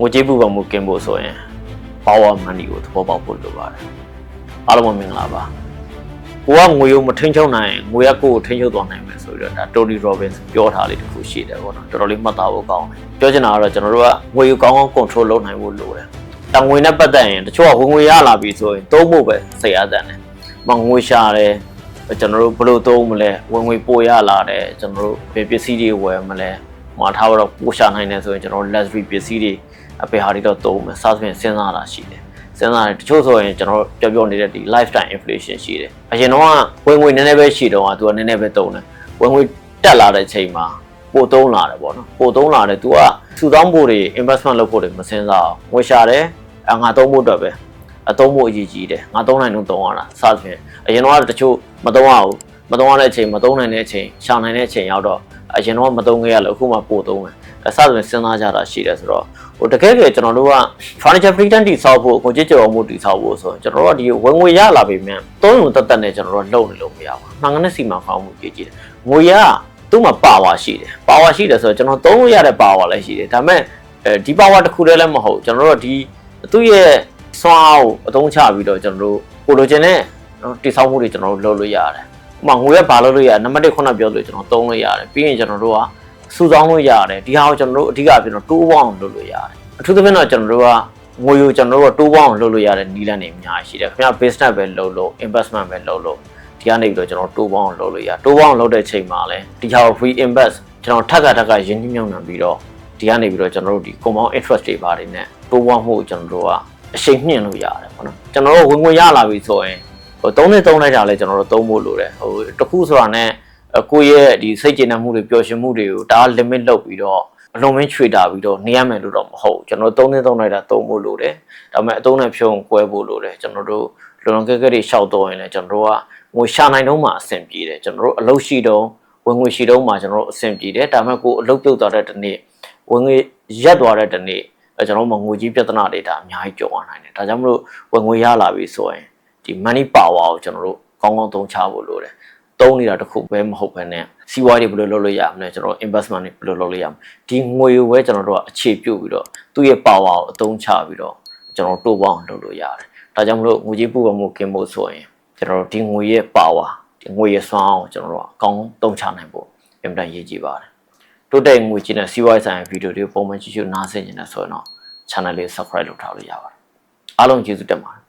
ငွေကြေးပူပန်မှုကင်းဖို့ဆိုရင် power money ကိုသဘောပေါက်ဖို့လိုပါတယ်အားလုံးပဲမင်္ဂလာပါကိုကငွေကိုမထိန်းချုပ်နိုင်ရင်ငွေကကိုယ်ကိုထိန်းချုပ်သွားနိုင်မယ်ဆိုပြီးတော့ဒါ Tony Robbins ပြောထားလေးတစ်ခုရှိတယ်ပေါ့နော်တော်တော်လေးမှတ်သားဖို့ကောင်းတယ်ပြောချင်တာကတော့ကျွန်တော်တို့ကငွေကိုကောင်းကောင်း control လုပ်နိုင်ဖို့လိုတယ်တငွေနဲ့ပတ်သက်ရင်တချို့ကဝင်ငွေရလာပြီဆိုရင်သုံးဖို့ပဲစိတ်အားတန်တယ်မငွေရှာတယ်ကျွန်တော်တို့ဘယ်လိုသုံးမလဲဝင်ငွေပို့ရလာတယ်ကျွန်တော်တို့ဘယ်ပစ္စည်းတွေဝယ်မလဲ မှာထားတော့ပို့ရှာနိုင်တယ်ဆိုရင်ကျွန်တော်တို့ luxury ပစ္စည်းတွေအပေဟာတွေတော့သုံးမယ်စားသဖြင့်စဉ်းစားတာရှိတယ်စဉ်းစားတယ်တချို့ဆိုရင်ကျွန်တော်တို့ပြောပြောနေတဲ့ဒီ lifetime inflation ရှိတယ်အရင်တော့ကဝင်ငွေနည်းနည်းပဲရှိတော့ကသူကနည်းနည်းပဲသုံးတယ်ဝင်ငွေတက်လာတဲ့ချိန်မှာပိုသုံးလာတယ်ပေါ့နော်ပိုသုံးလာတယ် तू ကစုဆောင်းဖို့တွေ investment လုပ်ဖို့တွေမစဉ်းစားအောင်ငွေရှာတယ်အငါသုံးဖို့အတွက်ပဲအသုံးဖို့အရေးကြီးတယ်ငါသုံးနိုင်လို့သုံးရတာစသဖြင့်အရင်တော့တချို့မသုံးရဘူးမသုံးရတဲ့အချိန်မသုံးနိုင်တဲ့အချိန်ရှာနိုင်တဲ့အချိန်ရောက်တော့ အရင်တော့မသုံးခဲ့ရလို့အခုမှပိုသုံးတယ်အစသဖြင့်စဉ်းစားကြတာရှိတယ်ဆိုတော့ဟိုတကယ်ကြီးကျွန်တော်တို့က furniture freedom တိဆောက်ဖို့ကိုကြည့်ကြုံမှုတိဆောက်ဖို့ဆိုကျွန်တော်တို့ကဒီဝင်ငွေရလာပြီမြန်သုံးုံတက်တက်နဲ့ကျွန်တော်တို့လုံနေလို့မရဘူး။မှန်ကန်တဲ့စီမံဖောင်းမှုကြည့်ကြည့်တယ်။ငွေရသူ့မှာပါဝါရှိတယ်။ပါဝါရှိတယ်ဆိုတော့ကျွန်တော်သုံးလို့ရတဲ့ပါဝါလည်းရှိတယ်။ဒါပေမဲ့အဲဒီပါဝါတစ်ခုတည်းလည်းမဟုတ်ကျွန်တော်တို့ဒီသူ့ရဲ့စွမ်းအားကိုအသုံးချပြီးတော့ကျွန်တော်တို့ပိုလိုချင်တဲ့တိဆောက်မှုတွေကျွန်တော်တို့လုပ်လို့ရတယ်။ ဥပမာငွေရဘာလုပ်လို့ရနံပါတ်1ခုနပြောလို့ကျွန်တော်သုံးလို့ရတယ်။ပြီးရင်ကျွန်တော်တို့ကစုဆောင်းလို့ရတယ်ဒီဟာကိုကျွန်တော်တို့အဓိကပြောတော့တိုးပေါင်းလုပ်လို့ရတယ်အထူးသဖြင့်တော့ကျွန်တော်တို့ကငွေကိုကျွန်တော်တို့ကတိုးပေါင်းလုပ်လို့ရတဲ့နည်းလမ်းတွေအများကြီးရှိတယ်ခင်ဗျာ business ပဲလုပ်လို့ investment ပဲလုပ်လို့ဒီကနေပြီးတော့ကျွန်တော်တိုးပေါင်းလုပ်လို့ရတိုးပေါင်းလုပ်တဲ့ချိန်မှာလဲဒီဟာကို free invest ကျွန်တော်ထပ်ခါထပ်ခါရင်းနှီးမြှုပ်နှံပြီးတော့ဒီကနေပြီးတော့ကျွန်တော်တို့ဒီ compound interest တွေပါတယ်နဲ့တိုးပေါင်းမှုကိုကျွန်တော်တို့ကအရှိန်မြင့်လို့ရတယ်ပေါ့နော်ကျွန်တော်တို့ဝင်ငွေရလာပြီဆိုရင် ဟို3နှစ်3လိုက်တာလဲကျွန်တော်တို့သုံးဖို့လိုတယ်ဟိုတခုဆိုတာနဲ့ကိုယ့်ရဲ့ဒီစိတ်ကျေနပ်မှုတွေပျော်ရွှင်မှုတွေကိုဒါ limit လုပ်ပြီးတော့အလုံးမင်းချွေတာပြီးတော့နေရမယ်လို့တော့မဟုတ်ကျွန်တော်တို့3နှစ်3လိုက်တာသုံးဖို့လိုတယ်ဒါပေမဲ့အသုံးနဲ့ဖြုံကွဲဖို့လိုတယ်ကျွန်တော်တို့လုံလုံကဲကဲတွေရှောက်တော့ရင်လည်းကျွန်တော်တို့ကငွေရှာနိုင်တော့မှအဆင်ပြေတယ်ကျွန်တော်တို့အလုပ်ရှိတော့ဝင်ငွေရှိတော့မှကျွန်တော်တို့အဆင်ပြေတယ်ဒါပေမဲ့ကိုအလုပ်ပြုတ်သွားတဲ့တနေ့ဝင်ငွေရက်သွားတဲ့တနေ့ကျွန်တော်တို့ငွေကြီးပြဿနာတွေဒါအများကြီးကြုံရနိုင်တယ်ဒါကြောင့်မလို့ဝင်ငွေရလာပြီဆိုရင် ဒီ money power ကိုကျွန်တော်တို့ကောင်းကောင်းသုံးချဖို့လိုတယ်သုံးနေတာတခုပဲမဟုတ်ဘဲနဲ့စီးပွားရေးဘယ်လိုလုပ်လို့ရမလဲကျွန်တော် investment တွေဘယ်လိုလုပ်လို့ရမလဲဒီငွေကိုပဲကျွန်တော်တို့ကအခြေပြုပြီးတော့သူ့ရဲ့ power ကိုအသုံးချပြီးတော့ကျွန်တော်တို့ပေါင်းလုပ်လို့ရတယ်ဒါကြောင့်မလို့ငွေကြေးပူပန်မှုကင်းဖို့ဆိုရင်ကျွန်တော်တို့ဒီငွေရဲ့ power ဒီငွေရဲ့စွမ်းအောင်ကျွန်တော်တို့ကအကောင်းသုံးချနိုင်ဖို့အင်မတန်ရည်ကြည်ပါတယ်တိုးတက်ငွေကြီးနဲ့စီးပွားရေးဆိုင်ရာဗီဒီယိုတွေပုံမှန်ကြည့်ရှုနားဆင်နေတယ်ဆိုရင်တော့ channel လေး subscribe လုပ်ထားလို့ရပါတယ်အားလုံးကျေးဇူးတင်ပါတယ်